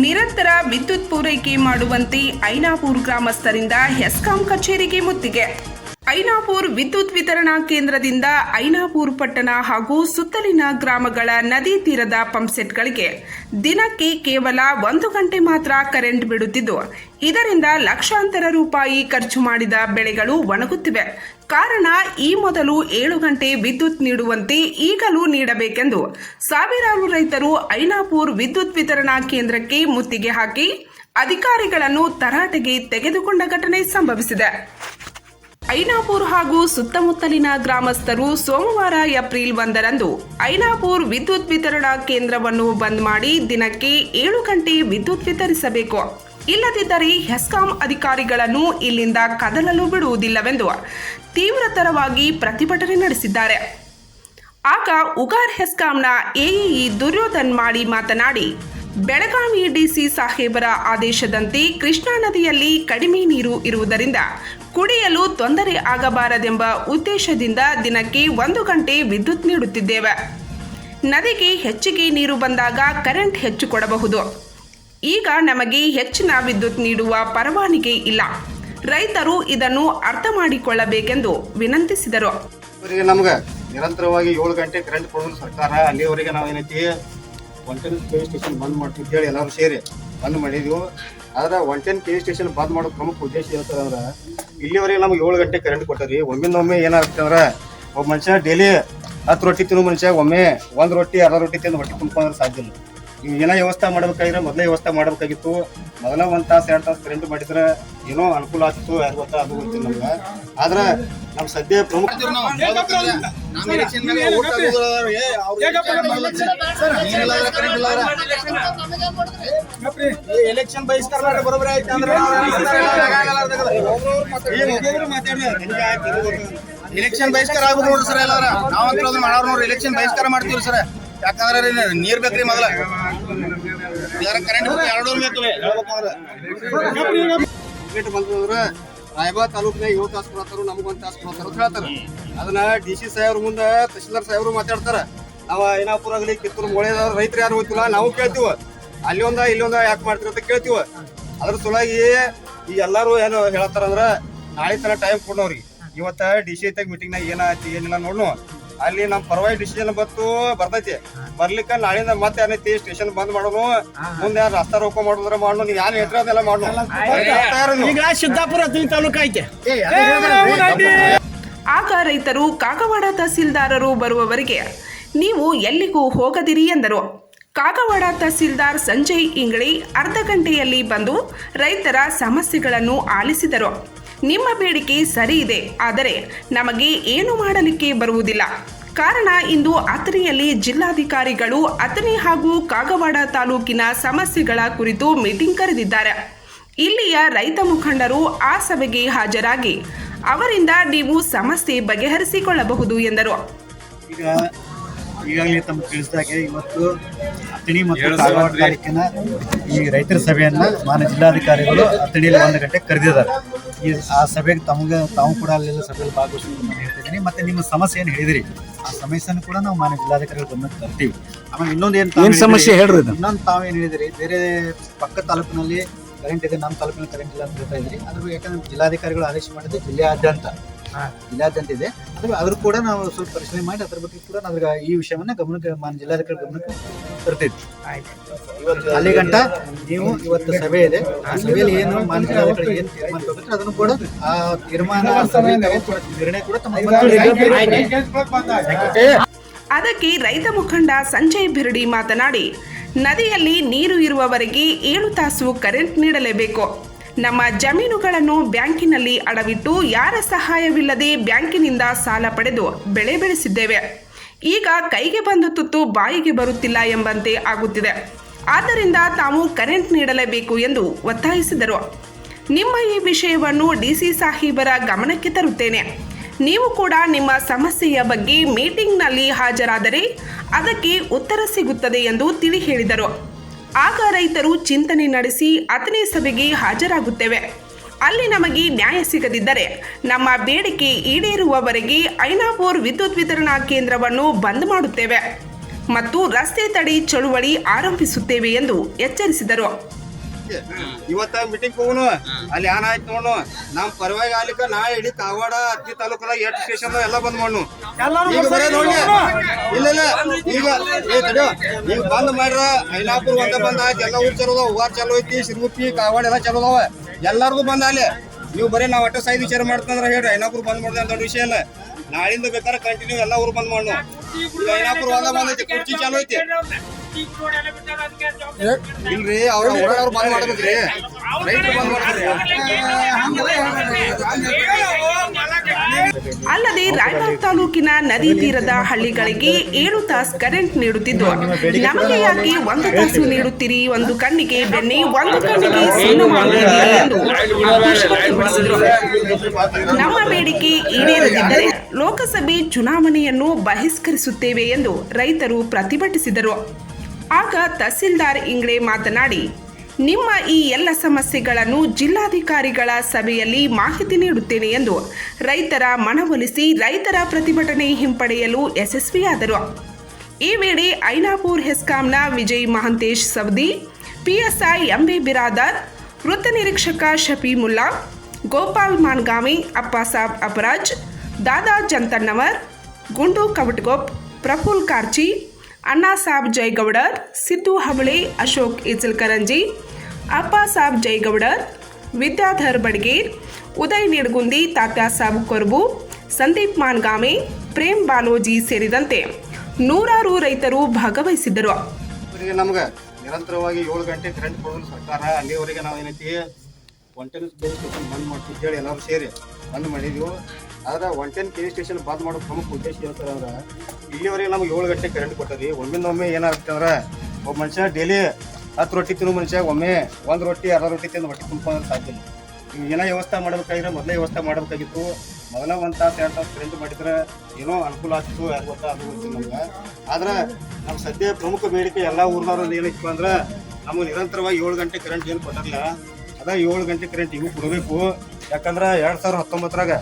ನಿರಂತರ ವಿದ್ಯುತ್ ಪೂರೈಕೆ ಮಾಡುವಂತೆ ಐನಾಪುರ್ ಗ್ರಾಮಸ್ಥರಿಂದ ಹೆಸ್ಕಾಂ ಕಚೇರಿಗೆ ಮುತ್ತಿಗೆ. ಐನಾಪುರ್ ವಿದ್ಯುತ್ ವಿತರಣಾ ಕೇಂದ್ರದಿಂದ ಐನಾಪುರ್ ಪಟ್ಟಣ ಹಾಗೂ ಸುತ್ತಲಿನ ಗ್ರಾಮಗಳ ನದಿ ತೀರದ ಪಂಪ್ಸೆಟ್ಗಳಿಗೆ ದಿನಕ್ಕೆ ಕೇವಲ ಒಂದು ಗಂಟೆ ಮಾತ್ರ ಕರೆಂಟ್ ಬಿಡುತ್ತಿದ್ದು, ಇದರಿಂದ ಲಕ್ಷಾಂತರ ರೂಪಾಯಿ ಖರ್ಚು ಮಾಡಿದ ಬೆಳೆಗಳು ಒಣಗುತ್ತಿವೆ. ಕಾರಣ ಈ ಮೊದಲು ಏಳು ಗಂಟೆ ವಿದ್ಯುತ್ ನೀಡುವಂತೆ ಈಗಲೂ ನೀಡಬೇಕೆಂದು ಸಾವಿರಾರು ರೈತರು ಐನಾಪುರ್ ವಿದ್ಯುತ್ ವಿತರಣಾ ಕೇಂದ್ರಕ್ಕೆ ಮುತ್ತಿಗೆ ಹಾಕಿ ಅಧಿಕಾರಿಗಳನ್ನು ತರಾಟೆಗೆ ತೆಗೆದುಕೊಂಡ ಘಟನೆ ಸಂಭವಿಸಿದೆ. ಐನಾಪುರ್ ಹಾಗೂ ಸುತ್ತಮುತ್ತಲಿನ ಗ್ರಾಮಸ್ಥರು ಸೋಮವಾರ ಏಪ್ರಿಲ್ ಒಂದರಂದು ಐನಾಪುರ್ ವಿದ್ಯುತ್ ವಿತರಣಾ ಕೇಂದ್ರವನ್ನು ಬಂದ್ ಮಾಡಿ ದಿನಕ್ಕೆ ಏಳು ಗಂಟೆ ವಿದ್ಯುತ್ ವಿತರಿಸಬೇಕು. ಇಲ್ಲದಿದ್ದರೆ ಹೆಸ್ಕಾಂ ಅಧಿಕಾರಿಗಳನ್ನು ಇಲ್ಲಿಂದ ಕದಲಲು ಬಿಡುವುದಿಲ್ಲವೆಂದು ತೀವ್ರತರವಾಗಿ ಪ್ರತಿಭಟನೆ ನಡೆಸಿದ್ದಾರೆ. ಆಗ ಉಗಾರ್ ಹೆಸ್ಕಾಂನ ಎಇಇ ದುರ್ಯೋಧನ್ ಮಾಡಿ ಮಾತನಾಡಿ, ಬೆಳಗಾವಿ ಡಿಸಿ ಸಾಹೇಬರ ಆದೇಶದಂತೆ ಕೃಷ್ಣಾ ನದಿಯಲ್ಲಿ ಕಡಿಮೆ ನೀರು ಇರುವುದರಿಂದ ಕುಡಿಯಲು ತೊಂದರೆ ಆಗಬಾರದೆಂಬ ಉದ್ದೇಶದಿಂದ ದಿನಕ್ಕೆ ಒಂದು ಗಂಟೆ ವಿದ್ಯುತ್ ನೀಡುತ್ತಿದ್ದೇವೆ. ನದಿಗೆ ಹೆಚ್ಚಿಗೆ ನೀರು ಬಂದಾಗ ಕರೆಂಟ್ ಹೆಚ್ಚು ಕೊಡಬಹುದು. ಈಗ ನಮಗೆ ಹೆಚ್ಚಿನ ವಿದ್ಯುತ್ ನೀಡುವ ಪರವಾನಿಗೆ ಇಲ್ಲ. ರೈತರು ಇದನ್ನು ಅರ್ಥ ಮಾಡಿಕೊಳ್ಳಬೇಕೆಂದು ವಿನಂತಿಸಿದರು. ನಮ್ಗೆ ನಿರಂತರವಾಗಿ ಏಳು ಗಂಟೆ ಕರೆಂಟ್ ಕೊಡೋದು ಸರ್ಕಾರ, ಅಲ್ಲಿವರೆಗೆ ನಾವು ಏನೈತಿ ಒಂಟೆನ್ ಪೇ ಸ್ಟೇಷನ್ ಬಂದ್ ಮಾಡ್ತೀವಿ ಹೇಳಿ ಎಲ್ಲರೂ ಸೇರಿ ಬಂದ್ ಮಾಡಿದ್ವು. ಆದ್ರೆ ಒಂಟೆನ್ ಪೇ ಸ್ಟೇಷನ್ ಬಂದ್ ಮಾಡೋ ಪ್ರಮುಖ ಉದ್ದೇಶ ಅಂದ್ರೆ ಇಲ್ಲಿವರೆಗೆ ನಮ್ಗೆ ಏಳು ಗಂಟೆ ಕರೆಂಟ್ ಕೊಟ್ಟಾರಿ ಒಮ್ಮಿಂದೊಮ್ಮೆ ಒಮ್ಮೆ ಅಂದ್ರೆ ಒಬ್ಬ ಮನುಷ್ಯ ಡೈಲಿ ಹತ್ತು ರೊಟ್ಟಿ ತಿನ್ನೋ ಮನುಷ್ಯ ಒಮ್ಮೆ ಒಂದು ರೊಟ್ಟಿ, ಅರ್ಧ ರೊಟ್ಟಿ ತಿಂದು ಹೊಟ್ಟೆ ತುಂಬ್ಕೊಂಡ್ರೆ ಸಾಧ್ಯ ಇಲ್ಲ. ನೀವು ವ್ಯವಸ್ಥೆ ಮಾಡ್ಬೇಕಾಗಿದ್ರೆ ಮೊದಲೇ ವ್ಯವಸ್ಥೆ ಮಾಡಬೇಕಾಗಿತ್ತು. ಮೊದಲ ಒಂದು ತಾಸು ಎರಡು ತಾಸು ಕರೆಂಟ್ ಮಾಡಿದ್ರೆ ಏನೋ ಅನುಕೂಲ ಆಗ್ತಿತ್ತು ಯಾರು ಗೊತ್ತಾ ಅದು ಗೊತ್ತಿಲ್ಲ ನಮ್ಗೆ. ಆದ್ರೆ ನಮ್ ಸದ್ಯ ಪ್ರಮುಖ ಎಲೆಕ್ಷನ್ ಬಹಿಷ್ಕಾರ ಬರೋಬ್ರಿ ಆಯ್ತು ಅಂದ್ರೆ ಎಲೆಕ್ಷನ್ ಬಹಿಷ್ಕಾರ ಆಗ್ಬೋದು ನೋಡ್ರಿ ಸರ್ ಎಲ್ಲಾರ. ನಾವಂತೂ ಮಾಡೋರು ನೋಡ್ರಿ ಎಲೆಕ್ಷನ್ ಬಹಿಷ್ಕಾರ ಮಾಡ್ತೀವಿ ಸರ್. ಯಾಕಂದ್ರೆ ನೀರ್ ಬೇಕ್ರಿ ಮೊದಲ. ಕರೆಂಟ್ ಎರಡು ಬೇಕು ಹೇಳ್ಬೇಕಂದ್ರೆ ಬಂತಂದ್ರ ತಾಲೂಕಿನ ಏಳು ತಾಸು ಕೊಡತ್ತಾರ, ನಮ್ಗೆ ಒಂದು ತಾಸು ಕೊಡತ್ತಾರ ಅಂತ ಹೇಳ್ತಾರೆ. ಅದನ್ನ ಡಿ ಸಿ ಸಾಹೇಬ್ರ ಮುಂದೆ ತಹಶೀಲ್ದಾರ್ ಸಾಹೇಬ್ರು ಮಾತಾಡ್ತಾರೆ. ನಾವು ಐನಾಪುರ ಆಗಲಿ, ಕಿತ್ತೂರು ಮೊಳೆದವ್ರ ರೈತರು ಯಾರು ಗೊತ್ತಿಲ್ಲ, ನಾವು ಕೇಳ್ತೀವ. ಅಲ್ಲಿ ಒಂದ, ಇಲ್ಲಿ ಒಂದ, ಯಾಕೆ ಮಾಡ್ತೀರ ಅಂತ ಕೇಳ್ತೀವ. ಅದ್ರ ಸಲುವಾಗಿ ಈ ಎಲ್ಲಾರು ಏನು ಹೇಳತ್ತಾರ ಅಂದ್ರ ನಾಳೆ ತನ ಟೈಮ್ ಕೊಡೋರಿ ಇವತ್ತ ಡಿ ಸಿ ಐತಾಗ ಮೀಟಿಂಗ್ನಾಗ ಏನಾಯ್ತು, ಏನಿಲ್ಲ ನೋಡ್ನು. ಅಲ್ಲಿ ನಮ್ ಪರವಾಗಿ ಡಿಸಿಷನ್ ಬಂತು ಬರ್ತೈತಿ. ಬರ್ಲಿಕ್ಕ ನಾಳಿಂದ ಮತ್ತೆ ಏನೈತಿ ಸ್ಟೇಷನ್ ಬಂದ್ ಮಾಡೋನು. ಮುಂದೆ ಯಾರು ರಸ್ತಾ ರೋಕೋ ಮಾಡಿದ್ರ ಮಾಡೋನು ನೀವ್ ಯಾರು ಹೇಳ್ತೀರ ಅದೆಲ್ಲ ಮಾಡೋನು. ಈಗ ಸಿದ್ದಾಪುರ ತಾಲೂಕು ಐತೆ. ಆಗ ರೈತರು ಕಾಗವಾಡ ತಹಸೀಲ್ದಾರರು ಬರುವವರೆಗೆ ನೀವು ಎಲ್ಲಿಗೂ ಹೋಗದಿರಿ ಎಂದರು. ಕಾಗವಾಡ ತಹಸೀಲ್ದಾರ್ ಸಂಜಯ್ ಇಂಗಳಿ ಅರ್ಧ ಗಂಟೆಯಲ್ಲಿ ಬಂದು ರೈತರ ಸಮಸ್ಯೆಗಳನ್ನು ಆಲಿಸಿದರು. ನಿಮ್ಮ ಬೇಡಿಕೆ ಸರಿ ಇದೆ ಆದರೆ ನಮಗೆ ಏನು ಮಾಡಲಿಕ್ಕೆ ಬರುವುದಿಲ್ಲ. ಕಾರಣ ಇಂದು ಅಥಣಿಯಲ್ಲಿ ಜಿಲ್ಲಾಧಿಕಾರಿಗಳು ಅಥಣಿ ಹಾಗೂ ಕಾಗವಾಡ ತಾಲೂಕಿನ ಸಮಸ್ಯೆಗಳ ಕುರಿತು ಮೀಟಿಂಗ್ ಕರೆದಿದ್ದಾರೆ. ಇಲ್ಲಿಯ ರೈತ ಮುಖಂಡರು ಆ ಸಭೆಗೆ ಹಾಜರಾಗಿ ಅವರಿಂದ ನೀವು ಸಮಸ್ಯೆ ಬಗೆಹರಿಸಿಕೊಳ್ಳಬಹುದು ಎಂದರು. ಈಗ ಈಗಾಗಲೇ ತಮ್ಮ ತಿಳಿಸಿದಾಗೆ ಇವತ್ತು ಅಥಣಿ ಮತ್ತು ಕಾಗವಾಡ ತಾಲೂಕಿನ ಈ ರೈತರ ಸಭೆಯನ್ನು ಮಾನ್ಯ ಜಿಲ್ಲಾಧಿಕಾರಿಗಳು ಅಥಣಿಯಲ್ಲಿ ಒಂದು ಗಂಟೆ ಕರೆದಿದ್ದಾರೆ. ಈ ಆ ಸಭೆಗೆ ತಮಗೆ ತಾವು ಕೂಡ ಅಲ್ಲೆಲ್ಲ ಸಭೆಯಲ್ಲಿ ಭಾಗವಹಿಸಬೇಕು ನಾನು ಹೇಳ್ತಿದ್ದೀನಿ ಮತ್ತೆ ನಿಮ್ಮ ಸಮಸ್ಯೆ ಏನು ಹೇಳಿದಿರಿ? ಆ ಸಮಸ್ಯೆಯನ್ನು ಕೂಡ ನಾವು ಮಾನ್ಯ ಜಿಲ್ಲಾಧಿಕಾರಿಗಳ ಗಮನಕ್ಕೆ ತರ್ತೀವಿ. ಆಮೇಲೆ ಇನ್ನೊಂದು ಏನು ಏನು ಸಮಸ್ಯೆ ಹೇಳ್ರಿ? ಇನ್ನೊಂದು ತಾವು ಏನು ಹೇಳಿದಿರಿ? ಬೇರೆ ಪಕ್ಕ ತಾಲೂಕಿನಲ್ಲಿ ಕರೆಂಟ್ ಇದೆ ನಮ್ಮ ತಾಲೂಕಿನಲ್ಲಿ ಕರೆಂಟ್ ಇಲ್ಲ ಅಂತ ಹೇಳ್ತಾ ಇದ್ರಿ ಅದ್ರ ಯಾಕಂದ್ರೆ ಜಿಲ್ಲಾಧಿಕಾರಿಗಳು ಆದೇಶ ಮಾಡಿದ್ದು ಜಿಲ್ಲೆಯಾದ್ಯಂತ ಜಿಲ್ಲಾದ್ಯಂತ ಇದೆ ಅದ್ರ ಅದ್ರ ಕೂಡ ನಾವು ಸ್ವಲ್ಪ ಪರಿಶೀಲನೆ ಮಾಡಿ ಅದ್ರ ಬಗ್ಗೆ ಕೂಡ ನಾವು ಈ ವಿಷಯವನ್ನ ಗಮನಕ್ಕೆ ಮಾನ್ಯ ಜಿಲ್ಲಾಧಿಕಾರಿ ಗಮನಕ್ಕೆ ತರ್ತೈತಿ ಇವತ್ತು ಅಲ್ಲಿ ಗಂಟ ನೀವು ಇವತ್ತು ಸಭೆ ಇದೆ ಆ ಸಭೆಯಲ್ಲಿ ಏನು ಮಾನ್ಯ ಜಿಲ್ಲಾಧಿಕಾರಿ ಏನು ತೀರ್ಮಾನ ತಗೋತಾರೆ ಅದನ್ನು ಕೂಡ ಆ ತೀರ್ಮಾನ ನಿರ್ಣಯ ಕೂಡ ತಮ್ಮ ಅದಕ್ಕೆ ರೈತ ಮುಖಂಡ ಸಂಜಯ್ ಬಿರ್ಡಿ ಮಾತನಾಡಿ ನದಿಯಲ್ಲಿ ನೀರು ಇರುವವರೆಗೆ ಏಳು ತಾಸು ಕರೆಂಟ್ ನೀಡಲೇಬೇಕು ನಮ್ಮ ಜಮೀನುಗಳನ್ನು ಬ್ಯಾಂಕಿನಲ್ಲಿ ಅಡವಿಟ್ಟು ಯಾರ ಸಹಾಯವಿಲ್ಲದೆ ಬ್ಯಾಂಕಿನಿಂದ ಸಾಲ ಪಡೆದು ಬೆಳೆ ಬೆಳೆಸಿದ್ದೇವೆ. ಈಗ ಕೈಗೆ ಬಂದ ತುತ್ತು ಬಾಯಿಗೆ ಬರುತ್ತಿಲ್ಲ ಎಂಬಂತೆ ಆಗುತ್ತಿದೆ. ಆದ್ದರಿಂದ ತಾವು ಕರೆಂಟ್ ನೀಡಲೇಬೇಕು ಎಂದು ಒತ್ತಾಯಿಸಿದರು. ನಿಮ್ಮ ಈ ವಿಷಯವನ್ನು ಡಿಸಿ ಸಾಹೀಬರ ಗಮನಕ್ಕೆ ತರುತ್ತೇನೆ. ನೀವು ಕೂಡ ನಿಮ್ಮ ಸಮಸ್ಯೆಯ ಬಗ್ಗೆ ಮೀಟಿಂಗ್ನಲ್ಲಿ ಹಾಜರಾದರೆ ಅದಕ್ಕೆ ಉತ್ತರ ಸಿಗುತ್ತದೆ ಎಂದು ತಿಳಿ ಹೇಳಿದರು. ಆಗ ರೈತರು ಚಿಂತನೆ ನಡೆಸಿ ಅಥಣಿ ಸಭೆಗೆ ಹಾಜರಾಗುತ್ತೇವೆ. ಅಲ್ಲಿ ನಮಗೆ ನ್ಯಾಯ ಸಿಗದಿದ್ದರೆ ನಮ್ಮ ಬೇಡಿಕೆ ಈಡೇರುವವರೆಗೆ ಐನಾಪುರ್ ವಿದ್ಯುತ್ ವಿತರಣಾ ಕೇಂದ್ರವನ್ನು ಬಂದ್ ಮಾಡುತ್ತೇವೆ ಮತ್ತು ರಸ್ತೆ ತಡೆ ಚಳುವಳಿ ಆರಂಭಿಸುತ್ತೇವೆ ಎಂದು ಎಚ್ಚರಿಸಿದರು. ಇವತ್ತ ಮೀಟಿಂಗ್ ಹೋಗುನು? ಅಲ್ಲಿ ಏನ್ ಆಯ್ತು ನೋಡು ನಮ್ ಪರವಾಗಿ ಅಲ್ಲಿ ನಾ ಇಡೀ ಕಾವಾಡ ಹತ್ತಿ ತಾಲೂಕದಾಗ ಎಷ್ಟು ಸ್ಟೇಷನ್ ಎಲ್ಲ ಬಂದ್ ಮಾಡು ಈಗ ಈಗ ಬಂದ್ ಮಾಡ್ರ ಐನಾಪುರ್ ಒಂದ ಬಂದ, ಎಲ್ಲ ಊರ್ ಚಲೋ ಅದಾವ ಚಲೋ ಐತಿ ಸಿರುಗುಪ್ಪಿ ಕಾವಾಡ ಎಲ್ಲ ಚಲೋ ಅದಾವ. ಎಲ್ಲಾರ್ಗು ಬಂದ ಅಲ್ಲಿ. ನೀವು ಬರೀ ನಾವು ಅಟ್ಟ ಸೈದ್ ವಿಚಾರ ಮಾಡ್ತಂದ್ರ ಹೇಳ್ರಿ ಐನಾಪುರ್ ಬಂದ್ ಮಾಡ್ದೆ ಅಂತ ವಿಷಯ ನಾಳಿಂದ ಬೇಕಾದ್ರೆ ಕಂಟಿನ್ಯೂ ಎಲ್ಲ ಊರು ಬಂದ್ ಮಾಡು ಐನಾಪುರ್ ಒಂದ ಬಂದೈತಿ ಕುರ್ಚಿ ಚಾಲು ಐತಿ. ಇಲ್ರಿ, ಅವ್ರ ಓಡಾಡೋರು ಬಂದ್ ಮಾಡ್ಬೇಕ್ರಿ. ರೈತರು ಬಂದ್ ಮಾಡ್ಬೇಕ್ರಿ ಅಲ್ಲದೆ ರಾಯಬಾಗ್ ತಾಲೂಕಿನ ನದಿ ತೀರದ ಹಳ್ಳಿಗಳಿಗೆ ಏಳು ತಾಸು ಕರೆಂಟ್ ನೀಡುತ್ತಿದ್ದು. ನಮಗೆ ಯಾಕೆ ಒಂದು ತಾಸು ನೀಡುತ್ತೀರಿ? ಒಂದು ಕಣ್ಣಿಗೆ ಬೆಣ್ಣೆ ಒಂದು ಕಣ್ಣಿಗೆ ಎಂದು ನಮ್ಮ ಬೇಡಿಕೆ ಈಡೇರದಿದ್ದರೆ ಲೋಕಸಭೆ ಚುನಾವಣೆಯನ್ನು ಬಹಿಷ್ಕರಿಸುತ್ತೇವೆ ಎಂದು ರೈತರು ಪ್ರತಿಭಟಿಸಿದರು. ಆಗ ತಹಸೀಲ್ದಾರ್ ಇಂಗ್ಳೆ ಮಾತನಾಡಿ ನಿಮ್ಮ ಈ ಎಲ್ಲ ಸಮಸ್ಯೆಗಳನ್ನು ಜಿಲ್ಲಾಧಿಕಾರಿಗಳ ಸಭೆಯಲ್ಲಿ ಮಾಹಿತಿ ನೀಡುತ್ತೇನೆ ಎಂದು ರೈತರ ಮನವೊಲಿಸಿ ರೈತರ ಪ್ರತಿಭಟನೆ ಹಿಂಪಡೆಯಲು ಯಶಸ್ವಿಯಾದರು. ಈ ವೇಳೆ Ainapur ಹೆಸ್ಕಾಂನ Vijay Mahantesh Savadi, PSI M B Biradar, ವೃತ್ತ ನಿರೀಕ್ಷಕ ಶಫಿ ಮುಲ್ಲಾ, ಗೋಪಾಲ್ ಮಾನ್ಗಾಮಿ ಅಪ್ಪಾಸಾಬ್ ಅಪರಾಜ್, ದಾದಾ ಜಂತನ್ನವರ್ ಗುಂಡು ಕವಟ್ಗೋಪ್, ಪ್ರಫುಲ್ ಕಾರ್ಚಿ ಅಣ್ಣಾ ಸಾಬ್ ಜೈಗೌಡರ್, ಸಿದ್ದು ಹವಳಿ, ಅಶೋಕ್ ಇಚಲ್ಕರಂಜಿ ಅಪ್ಪ ಸಾಬ್ ಜೈಗೌಡರ್, ವಿದ್ಯಾಧರ್ ಬಡ್ಗೇರ್, ಉದಯ್ ನಿಡ್ಗುಂದಿ, ತಾತ್ಯಾ ಸಾಬ್ ಕೊರ್ಬು, ಸಂದೀಪ್ ಮಾನ್ಗಾಮಿ, ಪ್ರೇಮ್ ಬಾಲೋಜಿ ಸೇರಿದಂತೆ ನೂರಾರು ರೈತರು ಭಾಗವಹಿಸಿದ್ದರು. ನಮಗೆ ನಿರಂತರವಾಗಿ ಏಳು ಗಂಟೆ ಕರೆಂಟ್ ಕೊಡೋದು ಸರ್ಕಾರ, ಅಲ್ಲಿವರೆಗೆ ನಾವು ಏನೈತಿ ಕಂಟಿನ್ಯೂಸ್ ಬಂದ್ ಮಾಡ್ತೀವಿ ಹೇಳಿ ಎಲ್ಲರೂ ಸೇರಿ ಬಂದ್ ಮಾಡಿದ್ವು. ಆದ್ರೆ ಒನ್ ಟೆನ್ ಕೆ ಸ್ಟೇಷನ್ ಬಂದ್ ಮಾಡೋ ಪ್ರಮುಖ ಉದ್ದೇಶ ಹೇಳ್ತಾರೆ ಅಂದ್ರೆ ಇಲ್ಲಿವರೆಗೆ ನಮ್ಗೆ ಏಳು ಗಂಟೆ ಕರೆಂಟ್ ಕೊಟ್ಟರಿ ಒಮ್ಮಿಂದೊಮ್ಮೆ ಏನಾಗುತ್ತೆ ಅಂದ್ರೆ ಒಬ್ಬ ಮನುಷ್ಯ ಡೈಲಿ ಹತ್ತು ರೊಟ್ಟಿ ತಿನ್ನೋ ಮನುಷ್ಯ, ಒಮ್ಮೆ ಒಂದು ರೊಟ್ಟಿ, ಅರ್ಧ ರೊಟ್ಟಿ ತಿಂದು ಹೊಟ್ಟೆ ಅಂತ ಸಾಧ್ಯ ಈಗ ಏನೋ ವ್ಯವಸ್ಥೆ ಮಾಡ್ಬೇಕಾಗಿದ್ರೆ ಮೊದಲೇ ವ್ಯವಸ್ಥೆ ಮಾಡಬೇಕಾಗಿತ್ತು. ಮೊದಲ ಒಂದು ತಾಸು, ಎರಡು ತಾಸು ಕರೆಂಟ್ ಮಾಡಿದ್ರೆ ಏನೋ ಅನುಕೂಲ ಆಗ್ತಿತ್ತು ಯಾರು ಗೊತ್ತಾ ಅದು ಗೊತ್ತಿಲ್ಲ ನಮ್ಗೆ. ಆದ್ರೆ ನಮ್ಮ ಸದ್ಯ ಪ್ರಮುಖ ಬೇಡಿಕೆ ಎಲ್ಲ ಊರ್ನವ್ರು ಏನಿತ್ತು ಅಂದ್ರೆ ನಮಗೆ ನಿರಂತರವಾಗಿ ಏಳು ಗಂಟೆ ಕರೆಂಟ್ ಏನು ಕೊಟ್ಟಿಲ್ಲ ಅದ ಏಳು ಗಂಟೆ ಕರೆಂಟ್ ಇವು ಕೊಡಬೇಕು. ಯಾಕಂದ್ರೆ ಎರಡು ಸಾವಿರದ ಹತ್ತೊಂಬತ್ತರಾಗ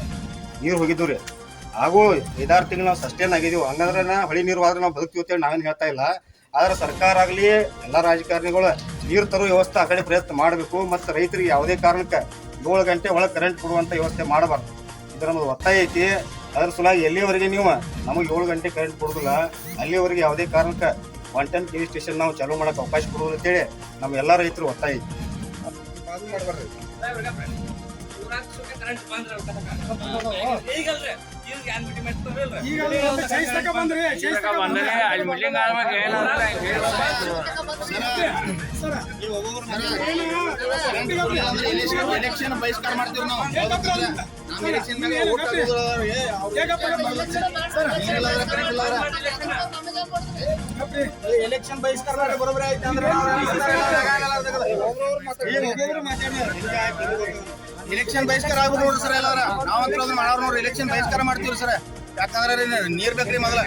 ನೀರು ಹೋಗಿದ್ವು ರೀ ಹಾಗೂ ಐದಾರು ತಿಂಗಳು ನಾವು ಸಸ್ಟೇನ್ ಆಗಿದ್ದೀವಿ ಹಂಗಂದ್ರೆ ನಾ ಹೊಳಿ ನೀರು ಆದ್ರೆ ನಾವು ಬದುಕ್ತೀವಿ ಅಂತೇಳಿ ನಾವೇನು ಹೇಳ್ತಾ ಇಲ್ಲ. ಆದ್ರೆ ಸರ್ಕಾರ ಆಗಲಿ, ಎಲ್ಲ ರಾಜಕಾರಣಿಗಳು ನೀರು ತರುವ ವ್ಯವಸ್ಥೆ ಆ ಕಡೆ ಪ್ರಯತ್ನ ಮಾಡಬೇಕು. ಮತ್ತು ರೈತರಿಗೆ ಯಾವುದೇ ಕಾರಣಕ್ಕೆ ಏಳು ಗಂಟೆ ಒಳಗೆ ಕರೆಂಟ್ ಕೊಡುವಂಥ ವ್ಯವಸ್ಥೆ ಮಾಡಬಾರ್ದು. ಇದು ನಮ್ಮದು ಒತ್ತಾಯ ಐತಿ. ಅದ್ರ ಸಲುವಾಗಿ ಎಲ್ಲಿವರೆಗೆ ನೀವು ನಮಗೆ ಏಳು ಗಂಟೆ ಕರೆಂಟ್ ಕೊಡೋದಿಲ್ಲ, ಅಲ್ಲಿವರೆಗೆ ಯಾವುದೇ ಕಾರಣಕ್ಕೆ one ten T V station ನಾವು ಚಾಲೂ ಮಾಡೋಕ್ಕೆ ಅವಕಾಶ ಕೊಡೋದು ಅಂತೇಳಿ ನಮ್ಮ ಎಲ್ಲ ರೈತರು ಒತ್ತಾಯ ಐತಿ. ನೀವು ಒಬ್ಬೊಬ್ರು ಎಲೆಕ್ಷನ್ ಬಹಿಷ್ಕಾರ ಮಾಡ್ತೀವಿ ನಾವು ಎಲೆಕ್ಷನ್ ಮ್ಯಾಗ ಓಟ್ ಎಲೆಕ್ಷನ್ ಆಯ್ತು ಅಂದ್ರೆ ಎಲೆಕ್ಷನ್ ಬಹಿಷ್ಕಾರ ಆಗ್ಬೋದು ನೋಡ್ರಿ ಸರ್ ಎಲ್ಲಾರ. ನಾವಂತೂ ಅದನ್ನ ಮಾಡೋರು ನೋಡ್ರಿ ಇಲೆಕ್ಷನ್ ಬಹಿಷ್ಕಾರ ಮಾಡ್ತೀವಿ ಸರ್. ಯಾಕಂದ್ರೆ ರೀ ನೀರ್ ಬೇಕ್ರಿ ಮೊದಲ.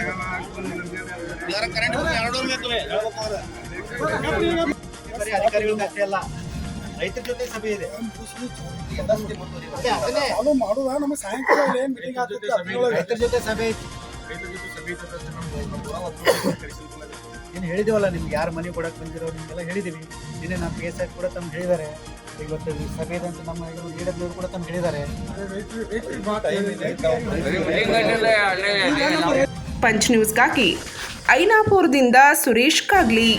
ಯಾರ ಕರೆಂಟ್ ಎರಡು ಅಧಿಕಾರಿಗಳು ಹೇಳ್ಬೇಕಂದ್ರೆ ಬರೀ ಅಧಿಕಾರಿಗಳ ಕಥೆ ಅಲ್ಲ ರೈತರ ಜೊತೆ ಸಭೆ ಇದೆ. ರೈತರ ಜೊತೆ ಸಭೆ ಐತಿ. ಏನು ಹೇಳಿದೇವಲ್ಲ ನಿಮ್ಗೆ ಯಾರು ಮನೆ ಕೊಡಕ್ ಬಂದಿರೋ ನಿಮ್ಗೆಲ್ಲ ಹೇಳಿದೀವಿ. ನಿನ್ನೆ ನಮ್ಮ ಪಿ ಎಸ್ ಐ ಕೂಡ ತಮ್ಗೆ ಹೇಳಿದ್ದಾರೆ ಇವತ್ತು ಈ ಸಭೆ ಇದೆ ಅಂತ ನಮ್ಮ ಇ ಕೂಡ ತಮ್ಮ ಹೇಳಿದ್ದಾರೆ ಪಂಚ್ ನ್ಯೂಸ್ಗಾಗಿ ಐನಾಪುರದಿಂದ ಸುರೇಶ್ ಕಾಗ್ಲಿ.